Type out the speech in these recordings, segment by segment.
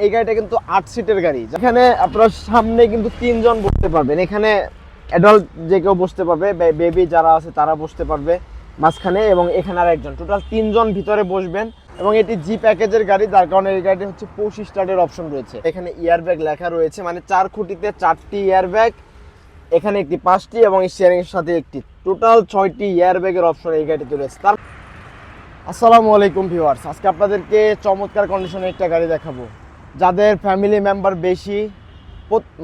এই গাড়িটা কিন্তু আট সিটের গাড়ি। যেখানে আপনার সামনে কিন্তু তিনজন বসতে পারবেন। এখানে অ্যাডাল্ট যে কেউ বসতে পারবে বেবি যারা আছে তারা বসতে পারবে মাঝখানে এবং এখানে আর একজন টোটাল তিনজন ভিতরে বসবেন এবং এটি জি প্যাকেজের গাড়ি, যার কারণে এই গাড়িটি হচ্ছে পুশ স্টার্টের অপশন রয়েছে। এখানে ইয়ার ব্যাগ লেখা রয়েছে মানে চার খুঁটিতে চারটি ইয়ার ব্যাগ এখানে একটি পাঁচটি এবং স্টিয়ারিং এর সাথে একটি। টোটাল ছয়টি ইয়ার ব্যাগের অপশন এই গাড়িতে রয়েছে। তার আসসালামু আলাইকুম ভিউয়ার্স আজকে আপনাদেরকে চমৎকার কন্ডিশনে একটা গাড়ি দেখাবো। যাদের ফ্যামিলি মেম্বার বেশি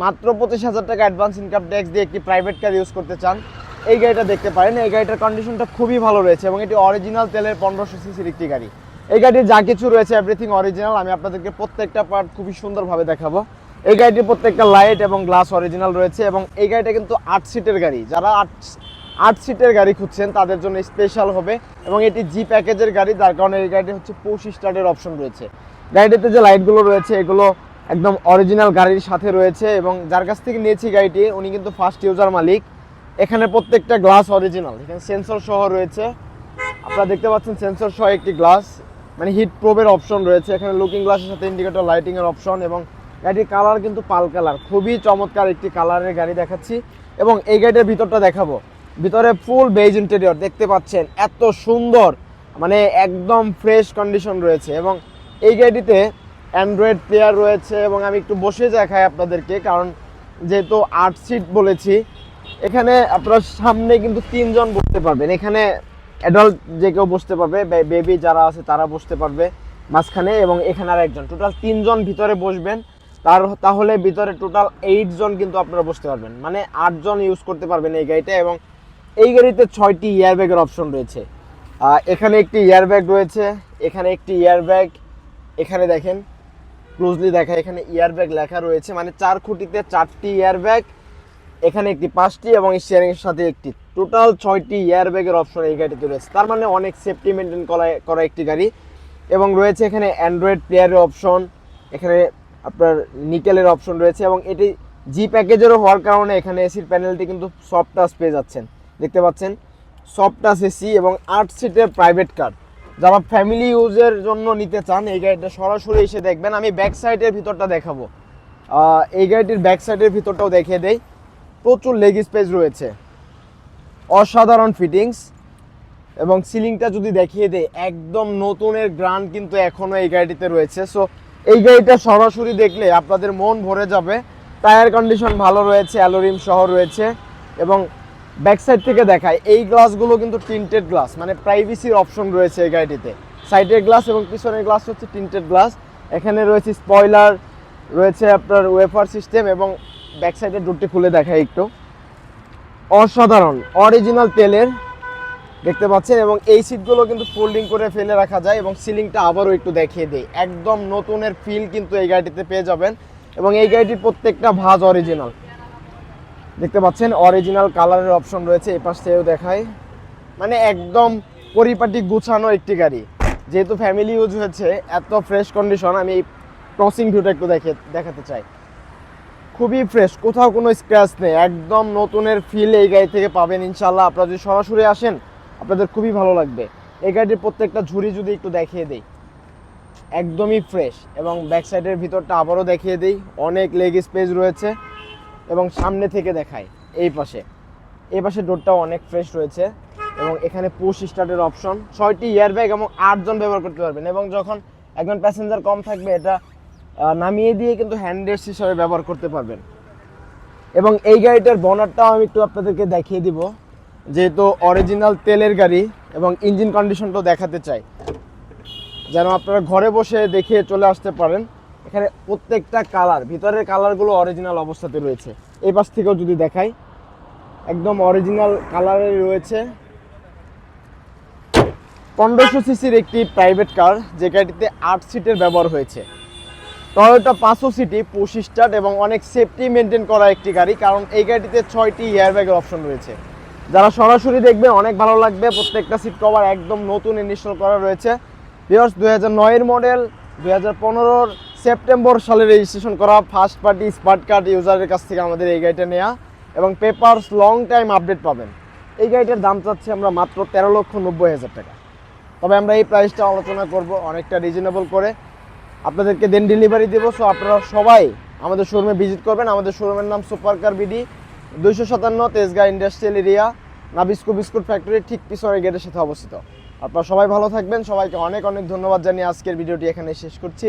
মাত্র পঁচিশ হাজার টাকা অ্যাডভান্স ইনকাম ট্যাক্স দিয়ে একটি প্রাইভেট কার ইউজ করতে চান, এই গাড়িটা দেখতে পারেন। এই গাড়িটার কন্ডিশনটা খুবই ভালো রয়েছে এবং এটি অরিজিনাল তেলের পনেরোশো সিসির একটি গাড়ি। এই গাড়ির যা কিছু রয়েছে এভরিথিং অরিজিনাল আমি আপনাদেরকে প্রত্যেকটা পার্ট খুবই সুন্দরভাবে দেখাবো। এই গাড়িটির প্রত্যেকটা লাইট এবং গ্লাস অরিজিনাল রয়েছে এবং এই গাড়িটা কিন্তু আট সিটের গাড়ি। যারা আট আট সিটের গাড়ি খুঁজছেন, তাদের জন্য স্পেশাল হবে এবং এটি জি প্যাকেজের গাড়ি, যার কারণে এই গাড়িটি হচ্ছে পুশ স্টার্টের অপশন রয়েছে। গাড়িটিতে যে লাইটগুলো রয়েছে, এগুলো একদম অরিজিনাল গাড়ির সাথে রয়েছে এবং যার কাছ থেকে নিয়েছি গাড়িটি, উনি কিন্তু ফার্স্ট ইউজার মালিক। এখানে প্রত্যেকটা গ্লাস অরিজিনাল এখানে সেন্সর সহ রয়েছে। আপনারা দেখতে পাচ্ছেন সেন্সর সহ একটি গ্লাস মানে হিট প্রোবের অপশন রয়েছে। এখানে লুকিং গ্লাসের সাথে ইন্ডিকেটর লাইটিং এর অপশন এবং গাড়ির কালার কিন্তু পাল কালার খুবই চমৎকার একটি কালারের গাড়ি দেখাচ্ছি এবং এই গাড়িটার ভিতরটা দেখাবো। ভিতরে ফুল বেজ ইন্টেরিয়র দেখতে পাচ্ছেন, এত সুন্দর মানে একদম ফ্রেশ কন্ডিশন রয়েছে এবং এই গাড়িটিতে অ্যান্ড্রয়েড প্লেয়ার রয়েছে এবং আমি একটু বসে দেখাই আপনাদেরকে, কারণ যেহেতু আট সিট বলেছি, এখানে আপনার সামনে কিন্তু তিনজন বসতে পারবেন। এখানে অ্যাডাল্ট যে কেউ বসতে পারবে বেবি যারা আছে তারা বসতে পারবে মাঝখানে এবং এখানে আর একজন টোটাল তিনজন ভিতরে বসবেন, তার তাহলে ভিতরে টোটাল এইট জন কিন্তু আপনারা বসতে পারবেন। মানে আটজন ইউজ করতে পারবেন এই গাড়িটা এবং এই গাড়িতে ছয়টি এয়ারব্যাগের অপশন রয়েছে। এখানে একটি এয়ারব্যাগ রয়েছে, এখানে একটি এয়ারব্যাগ এখানে দেখেন ক্লোজলি দেখা, এখানে এয়ারব্যাগ লেখা রয়েছে মানে চার খুঁটিতে চারটি এয়ারব্যাগ এখানে একটি পাঁচটি এবং স্টিয়ারিং এর সাথে একটি। টোটাল ছয়টি এয়ারব্যাগের অপশন এই গাড়িতে রয়েছে। তার মানে অনেক সেফটি মেনটেন করা করা একটি গাড়ি। এবং রয়েছে এখানে অ্যান্ড্রয়েড প্লেয়ারের অপশন এখানে আপনার নিকেলের অপশন রয়েছে এবং এটি জি প্যাকেজেরও হওয়ার কারণে এখানে এসির প্যানেলটি কিন্তু সফট টাচ পেয়ে যাচ্ছেন। দেখতে পাচ্ছেন? সফট টাচ এসি এবং আট সিটের প্রাইভেট কার যারা ফ্যামিলি ইউজের জন্য নিতে চান, এই গাড়িটা সরাসরি এসে দেখবেন। আমি ব্যাক সাইডের ভিতরটা দেখাবো। এই গাড়িটির ব্যাক সাইডের ভিতরটাও দেখিয়ে দেই। প্রচুর লেগ স্পেস রয়েছে। অসাধারণ ফিটিংস এবং সিলিংটা যদি দেখিয়ে দেয় একদম নতুনের গ্রান কিন্তু এখনও এই গাড়িটিতে রয়েছে। সো এই গাড়িটা সরাসরি দেখলে আপনাদের মন ভরে যাবে। টায়ার কন্ডিশন ভালো রয়েছে অ্যালোরিম সহ রয়েছে। এবং ব্যাক সাইড থেকে দেখায়। এই গ্লাসগুলো কিন্তু টিন্টেড গ্লাস মানে প্রাইভেসির অপশন রয়েছে এই গাড়িটিতে। সাইডের গ্লাস এবং পিছনের গ্লাস হচ্ছে টিন্টেড গ্লাস এখানে রয়েছে স্পয়লার রয়েছে আপনার ওয়েফার সিস্টেম এবং ব্যাক সাইডের ডোরটি খুলে দেখায় একটু। অসাধারণ অরিজিনাল তেলের, দেখতে পাচ্ছেন? এবং এই সিটগুলো কিন্তু ফোল্ডিং করে ফেলে রাখা যায় এবং সিলিংটা আবারও একটু দেখিয়ে দেয় একদম নতুনের ফিল কিন্তু এই গাড়িটিতে পেয়ে যাবেন। এবং এই গাড়িটির প্রত্যেকটা ভাঁজ অরিজিনাল দেখতে পাচ্ছেন অরিজিনাল কালারের অপশন রয়েছে এই পাশ থেকেও দেখায় মানে একদম পরিপাটি গুছানো একটি গাড়ি। যেহেতু ফ্যামিলি ইউজ হয়েছে, এত ফ্রেশ কন্ডিশন আমি এই ক্রসিং ভিউটা একটু দেখে, দেখাতে চাই। খুবই ফ্রেশ কোথাও কোনো স্ক্র্যাচ নেই, একদম নতুনের ফিল এই গাড়ি থেকে পাবেন ইনশাল্লাহ আপনারা যদি সরাসরি আসেন, আপনাদের খুবই ভালো লাগবে। এই গাড়িটির প্রত্যেকটা ঝুড়ি যদি একটু দেখিয়ে দেই, একদমই ফ্রেশ এবং ব্যাক সাইডের ভিতরটা আবারও দেখিয়ে দিই, অনেক লেগ স্পেস রয়েছে। এবং সামনে থেকে দেখায় এই পাশে। এই পাশে ডোরটাও অনেক ফ্রেশ রয়েছে এবং এখানে পুশ স্টার্টের অপশন ছয়টি এয়ারব্যাগ এবং আটজন ব্যবহার করতে পারবেন এবং যখন একজন প্যাসেঞ্জার কম থাকবে, এটা নামিয়ে দিয়ে কিন্তু হ্যান্ড রেস্ট হিসাবে ব্যবহার করতে পারবেন। এবং এই গাড়িটার বনারটাও আমি একটু আপনাদেরকে দেখিয়ে দিব। যেহেতু অরিজিনাল তেলের গাড়ি এবং ইঞ্জিন কন্ডিশনটাও দেখাতে চাই। যেন আপনারা ঘরে বসে দেখে চলে আসতে পারেন। এখানে প্রত্যেকটা কালার, ভিতরের কালারগুলো অরিজিনাল অবস্থাতে রয়েছে। এই পাশ থেকেও যদি দেখাই, একদম অরিজিনাল কালারে রয়েছে। পনেরোশো সিসির একটি প্রাইভেট কার যে গাড়িটিতে আট সিটের ব্যবহার হয়েছে। টয়োটা পাঁচশো সিটি, পুশ স্টার্ট এবং অনেক সেফটি মেনটেন করা একটি গাড়ি, কারণ এই গাড়িটিতে ছয়টি এয়ারব্যাগের অপশন রয়েছে। যারা সরাসরি দেখবে, অনেক ভালো লাগবে। প্রত্যেকটা সিট কভার একদম নতুন ইনস্টল করা রয়েছে। বিয়ার্স দুই হাজার নয়ের মডেল দু হাজার পনেরোর সেপ্টেম্বর সালে রেজিস্ট্রেশন করা ফার্স্ট পার্টি স্মার্ট কার্ড ইউজারের কাছ থেকে আমাদের এই গাড়িটা নেওয়া এবং পেপারস লং টাইম আপডেট পাবেন। এই গাড়িটার দাম চাচ্ছি আমরা মাত্র তেরো লক্ষ নব্বই হাজার টাকা। তবে আমরা এই প্রাইসটা আলোচনা করব অনেকটা রিজনেবল করে। আপনাদেরকে দেন ডেলিভারি দেবো। সো আপনারা সবাই আমাদের শোরুমে ভিজিট করবেন। আমাদের শোরুমের নাম সুপার কার বিডি দুইশো সাতান্ন Tejgaon industrial area Nabisco biscuit factory ঠিক পিছনের গেটের সাথে অবস্থিত। আপনারা সবাই ভালো থাকবেন। সবাইকে অনেক অনেক ধন্যবাদ জানিয়ে আজকের ভিডিওটি এখানে শেষ করছি।